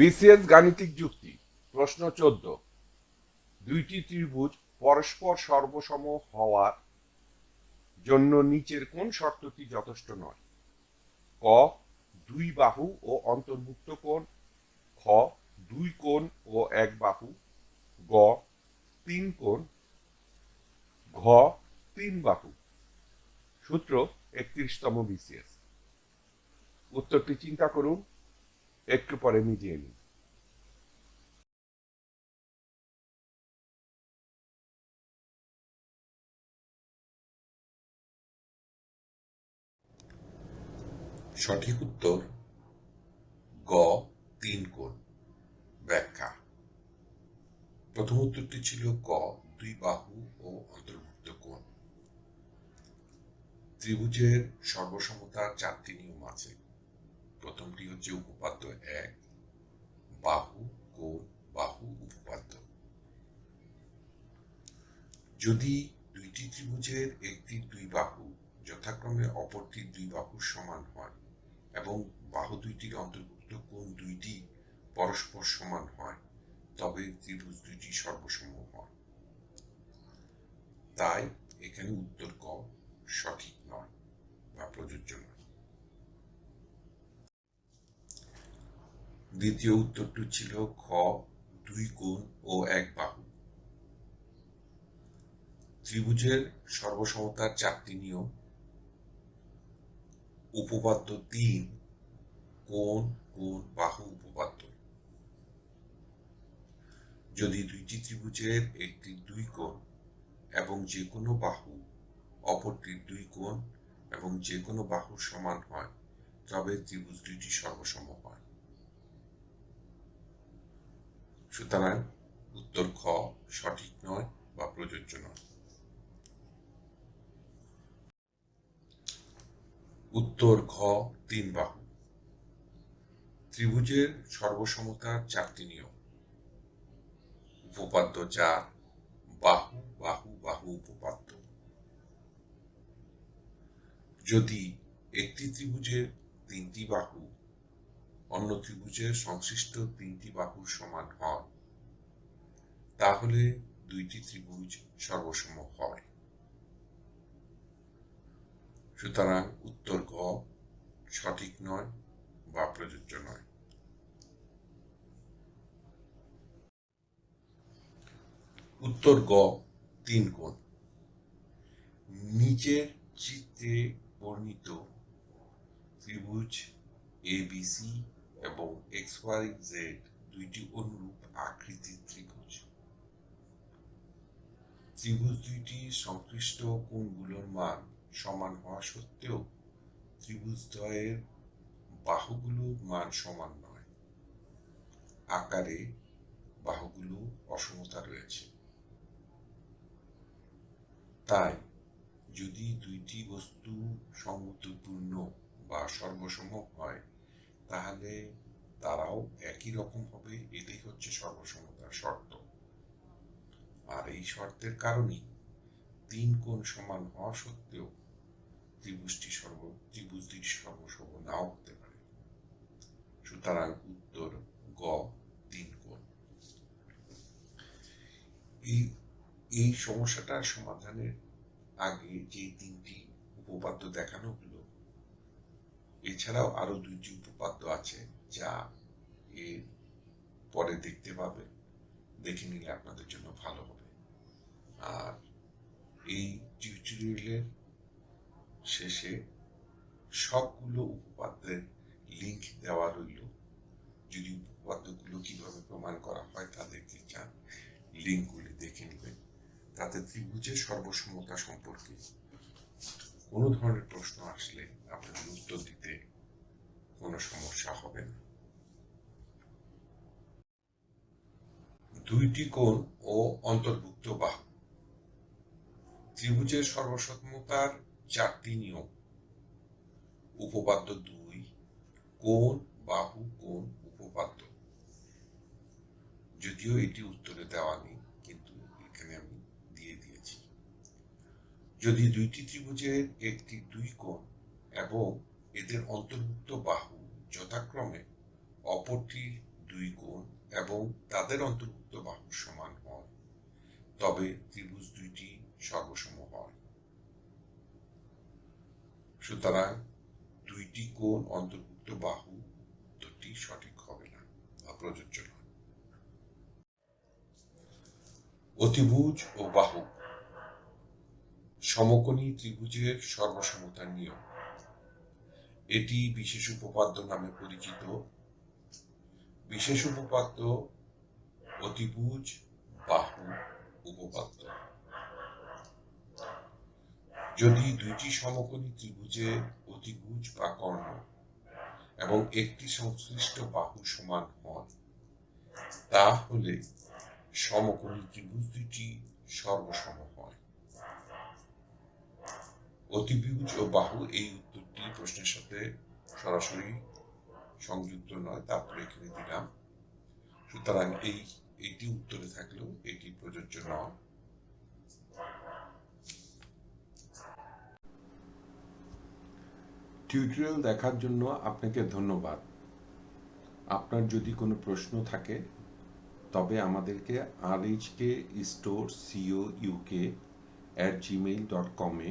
BCS গাণিতিক যুক্তি, প্রশ্ন চোদ্দ। দুইটি ত্রিভুজ পরস্পর সর্বসম হওয়ার জন্য নিচের কোন শর্তটি যথেষ্ট নয়? ক, দুই বাহু ও অন্তর্ভুক্ত কোণ। খ, দুই কোণ ও এক বাহু। গ, তিন কোণ। ঘ, তিন বাহু। সূত্র একত্রিশতম বিসিএস উত্তরটি চিন্তা করুন। একটু পরে মিটিয়ে নিন। সঠিক উত্তর, গ, তিন কোণ, ব্যাখ্যা। প্রথম উত্তরটি ছিল ক দুই বাহু ও অন্তর্ভুক্ত কোণ। ত্রিভুজের সর্বসমতার চারটি নিয়ম আছে। প্রথমটি হচ্ছে উপপাদ্য এক বাহু কোণ বাহু উপপাদ্য যদি দুইটি ত্রিভুজের একটি দুই বাহু যথাক্রমে অপরটির দুই বাহুর সমান হয় এবং বাহু দুইটির অন্তর্ভুক্ত কোণ দুইটি পরস্পর সমান হয়, তবে ত্রিভুজ দুইটি সর্বসম হয়। তাই এখানে উত্তর ক সঠিক নয় বা প্রযোজ্য নয়। দ্বিতীয় উত্তরটি ছিল খ, দুই কোণ ও এক বাহু। ত্রিভুজের সর্বসমতার চারটি নিয়ম। উপপাদ্য তিন, কোণ কোণ বাহু, উপপাদ্য। যদি দুইটি ত্রিভুজের একটি দুই কোণ এবং যে কোনো বাহু অপরটির দুই কোণ এবং যে কোনো বাহুর সমান হয়, তবে ত্রিভুজ দুইটি সর্বসম হয়। সুতরাং উত্তর খ সঠিক নয় বা প্রযোজ্য নয়। উত্তর ঘ তিন বাহু। ত্রিভুজের সর্বসমতার চারটি নিয়ম। উপপাদ্য চার, বাহু বাহু বাহু, উপপাদ্য। যদি একটি ত্রিভুজের তিনটি বাহু অন্য ত্রিভুজের সংশ্লিষ্ট তিনটি বাহুর সমান হয় তাহলে দুইটি ত্রিভুজ সর্বসম হয়। সুতরাং উত্তর ঘ সঠিক নয় বা প্রযোজ্য নয়। উত্তর গ তিন কোণ। নিচের চিত্রে বর্ণিত ত্রিভুজ এ বি সি এবং এক্স ওয়াই জেড দুইটি অনুরূপ আকৃতির ত্রিভুজ। ত্রিভুজ দুইটি সংশ্লিষ্ট কোণগুলোর মান সমান হওয়া সত্ত্বেও ত্রিভুজদ্বয়ের বাহুগুলোর মান সমান নয়। আকারে বাহুগুলো অসমতা রয়েছে। তাই যদি দুইটি বস্তু সমতুলপূর্ণ বা সর্বসম হয় তাহলে তারাও একই রকম হবে, এটাই হচ্ছে সর্বসমতার শর্ত। আর এই শর্তের কারণেই তিন কোণ সমান হওয়া সত্ত্বেও ত্রিভুজটি সর্ব, ত্রিভুজটি সর্বসম নাও হতে পারে। সুতরাং উত্তর গ, তিন কোণ। এই এই সমস্যাটার সমাধানের আগে যে তিনটি উপপাদ্য দেখানো হলো এছাড়াও আরও দুইটি উপপাদ্য আছে যা এর পরে দেখতে পাবে। দেখে নিলে আপনাদের জন্য ভালো হবে। আর এই টিউটোরিয়ালের শেষে সবগুলো উপপাদ্যের লিংক দেওয়া রইল। যদি উপপাদ্যগুলো কীভাবে প্রমাণ করা হয় তা দেখতে চান লিঙ্কগুলি দেখে নেবেন। তাতে ত্রিভুজের সর্বসমতা সম্পর্কে কোনো ধরনের প্রশ্ন আসলে আপনাদের উত্তর দিতে কোনো সমস্যা হবে না। দুইটি কোণ ও অন্তর্ভুক্ত বাহু। ত্রিভুজের সর্বসমতার চারটি নিয়ম। উপপাদ্য দুই, কোণ, বাহু, কোণ, উপপাদ্য। যদিও এটি উত্তরে দেওয়া নেই। যদি দুইটি ত্রিভুজের একটি দুই কোণ এবং এদের অন্তর্ভুক্ত বাহু যথাক্রমে অপরটির দুই কোণ এবং তাদের অন্তর্ভুক্ত বাহু সমান হয়, তবে ত্রিভুজ দুইটি সর্বসম হয়। সুতরাং দুইটি কোণ অন্তর্ভুক্ত বাহু উত্তরটি সঠিক হবে না বা প্রযোজ্য নয়। অতিভুজ ও বাহু সমকোণী ত্রিভুজের সর্বসমতার নিয়ম। এটি বিশেষ উপপাদ্য নামে পরিচিত। বিশেষ উপপাদ্য অতিভুজ বাহু উপপাদ্য। যদি দুইটি সমকোণী ত্রিভুজে অতিভুজ বা কর্ণ এবং একটি সংশ্লিষ্ট বাহু সমান হয় তাহলে সমকোণী ত্রিভুজ দুটি সর্বসম হয়। অতিভুজ ও বাহু এই উত্তরটি প্রশ্নের সাথে সরাসরি সংযুক্ত নয়, তারপরে এখানে দিলাম। সুতরাং এই এটি উত্তরে থাকলেও এটি প্রযোজ্য নয়। টিউটোরিয়াল দেখার জন্য আপনাকে ধন্যবাদ। আপনার যদি কোনো প্রশ্ন থাকে, তবে আমাদেরকে R HK store CO UK at Gmail dot কমে